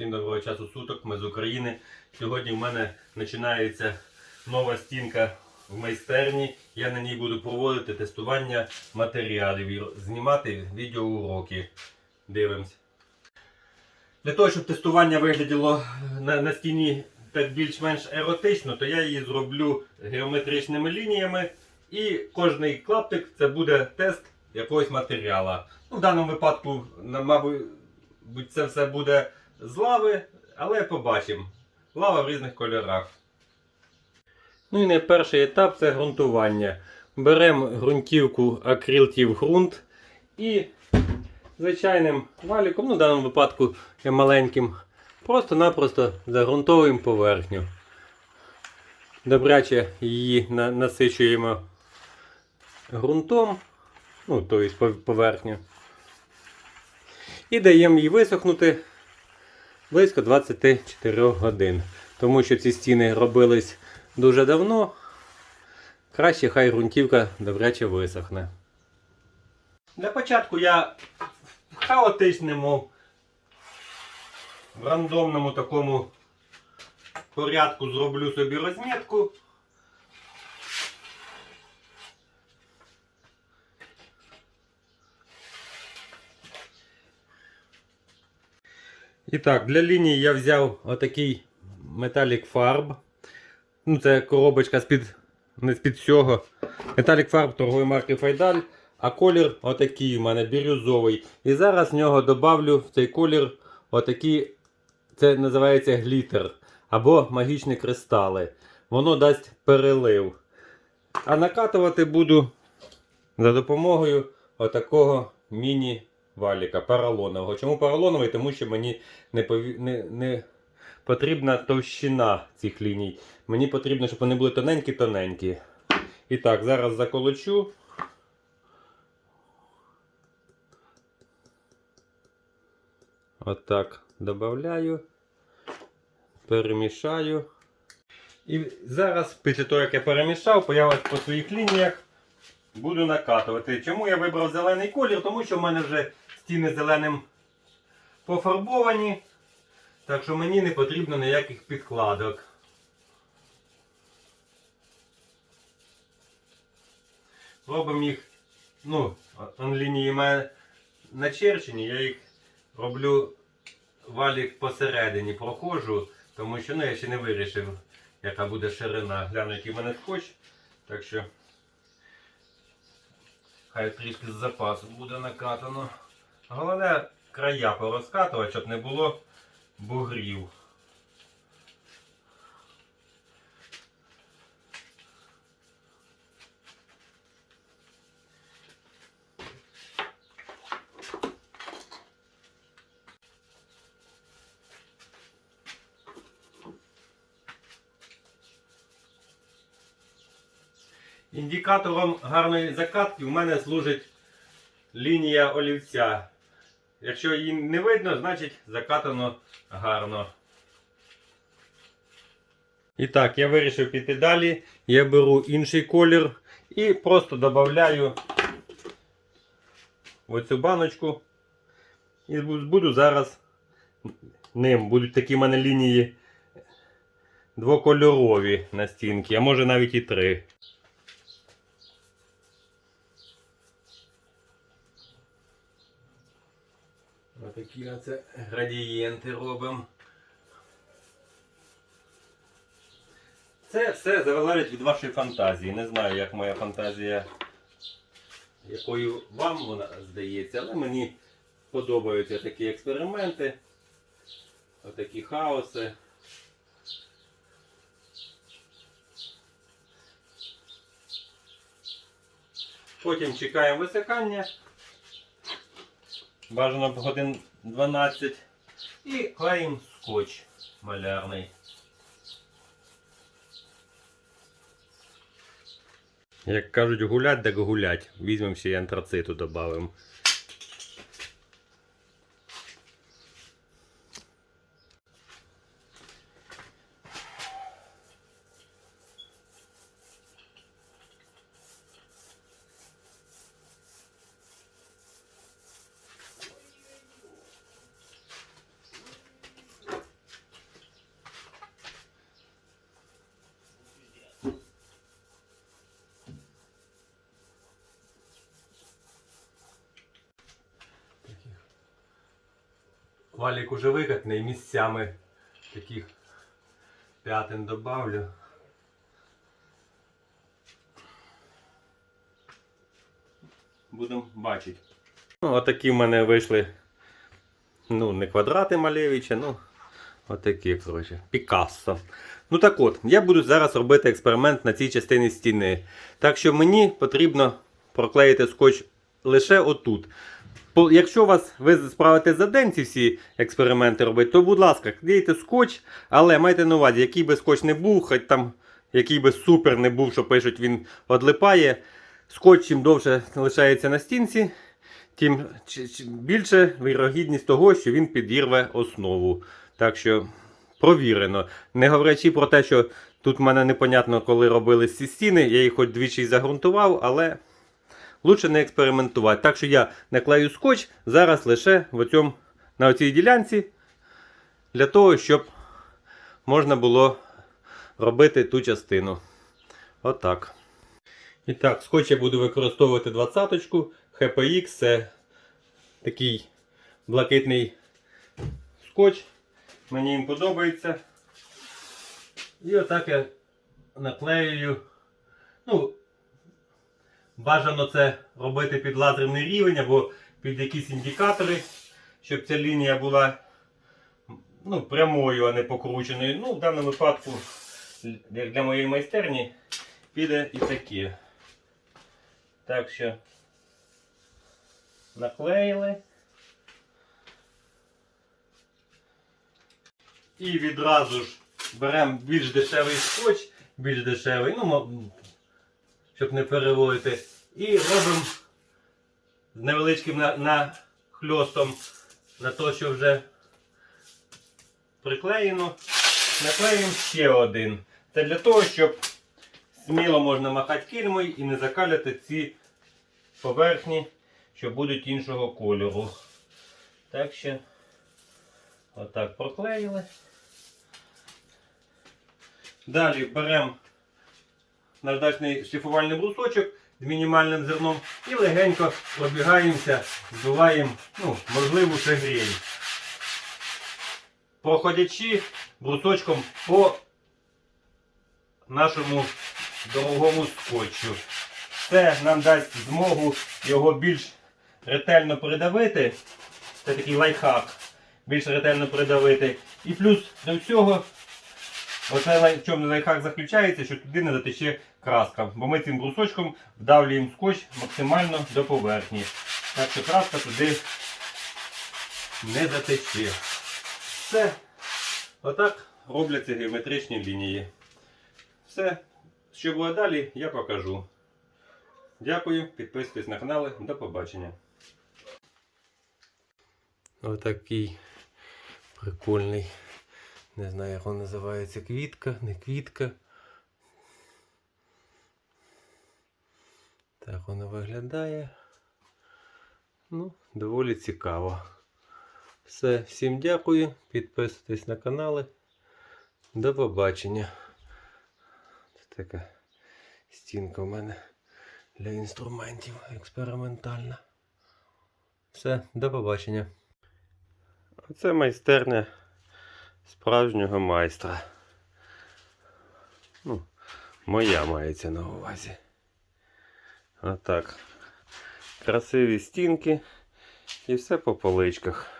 Всім доброго часу суток, ми з України. Сьогодні в мене починається нова стінка в майстерні. Я на ній буду проводити тестування матеріалів знімати відеоуроки. Дивимось. Для того, щоб тестування виглядало на, на стіні так більш-менш еротично, то я її зроблю геометричними лініями. І кожний клаптик це буде тест якогось матеріалу. Ну, в даному випадку, мабуть, це все буде з лави, але побачимо. Лава в різних кольорах. Ну і найперший етап це ґрунтування. Беремо ґрунтівку акрилтів ґрунт і звичайним валіком, ну в даному випадку я маленьким, просто-напросто загрунтовуємо поверхню. Добряче її насичуємо ґрунтом, ну, тобто поверхню. І даємо їй висохнути близько 24 годин. Тому що ці стіни робились дуже давно. Краще хай ґрунтівка добряче висохне. Для початку я в хаотичному, в рандомному такому порядку зроблю собі розмітку. І так, для лінії я взяв отакий Metallic Farb. Ну, це коробочка з-під, не з-під цього. Metallic Farb торгової марки Файдаль. А колір отакий у мене бірюзовий. І зараз в нього добавлю в цей колір отакі, це називається глітер або магічні кристали. Воно дасть перелив. А накатувати буду за допомогою отакого міні-валіка поролонового. Чому поролоновий? Тому що мені не, пові... не, не потрібна товщина цих ліній. Мені потрібно, щоб вони були тоненькі-тоненькі. І так, зараз заколочу. Отак додаю. Перемішаю. І зараз, після того, як я перемішав, появилось по своїх лініях, буду накатувати. Чому я вибрав зелений колір? Тому що в мене вже стіни зеленим пофарбовані. Так що мені не потрібно ніяких підкладок. Робимо їх, ну, он лінії мене начерчені, я їх роблю валік посередині, проходжу, тому що ну, я ще не вирішив, яка буде ширина. Гляну, який в мене скотч. Так що хай трішки з запасу буде накатано. Головне края порозкатувати, щоб не було бугрів. Індикатором гарної закатки у мене служить лінія олівця. Якщо її не видно, значить закатано гарно. І так, я вирішив піти далі. Я беру інший колір і просто додаю в оцю баночку. І буду зараз ним. Будуть такі в мене лінії двокольорові на стінки, а може навіть і три. Отакі оце градієнти робимо. Це все залежить від вашої фантазії. Не знаю, як моя фантазія, якою вам вона здається, але мені подобаються такі експерименти, отакі хаоси. Потім чекаємо висихання. Бажано б годин 12. І клеїмо скотч малярний. Як кажуть, гулять, так гулять. Візьмемо ще й антрациту додамо. Валік уже викатний місцями таких п'ятин добавлю. Будемо бачити. Ну, отакі в мене вийшли. Ну, не квадрати Малевича, ну, отакі, коротше, Пікассо. Ну так от, я буду зараз робити експеримент на цій частині стіни. Так що мені потрібно проклеїти скотч лише отут. Якщо вас ви справите за день ці всі експерименти робити, то будь ласка, клейте скотч, але майте на увазі, який би скотч не був, хоч там який би супер не був, що пишуть, він одлипає. Скотч чим довше лишається на стінці, тим більше вірогідність того, що він підірве основу. Так що провірено. Не говорячи про те, що тут в мене непонятно, коли робили ці стіни, я їх хоч двічі й загрунтував, але лучше не експериментувати. Так що я наклею скотч зараз лише в оцьому, на цій ділянці, для того, щоб можна було робити ту частину. Отак. І так, скотч я буду використовувати 20-ку. HPX це такий блакитний скотч. Мені він подобається. І отак я наклеюю. Ну, бажано це робити під лазерний рівень або під якісь індикатори, щоб ця лінія була ну, прямою, а не покрученою. Ну, в даному випадку, як для моєї майстерні, піде і таке. Так що наклеїли. І відразу ж беремо більш дешевий скотч, більш дешевий, ну, щоб не переводити. І робимо з невеличким нахльостом на те, що вже приклеєно. Наклеїмо ще один. Це для того, щоб сміло можна махати кільмою і не закаляти ці поверхні, що будуть іншого кольору. Так що отак проклеїли. Далі беремо наждачний шліфувальний брусочок з мінімальним зерном і легенько пробігаємося, збиваємо ну, можливу шагрень. Проходячи брусочком по нашому дорогому скотчу. Це нам дасть змогу його більш ретельно придавити. Це такий лайфхак. Більш ретельно придавити. І плюс до всього, оце в чому лайфхак заключається, що туди не затече краска. Бо ми цим брусочком вдавлюємо скотч максимально до поверхні. Так що краска туди не затече. Все. Отак робляться геометричні лінії. Все, що буде далі, я покажу. Дякую, підписуйтесь на канали. До побачення. Отакий прикольний. Не знаю, як він називається квітка, не квітка. Так воно виглядає. Ну, доволі цікаво. Все, всім дякую. Підписуйтесь на канали. До побачення. Це така стінка в мене для інструментів експериментальна. Все, до побачення. Оце майстерня справжнього майстра. Ну, моя мається на увазі. Отак. Красиві стінки і все по поличках.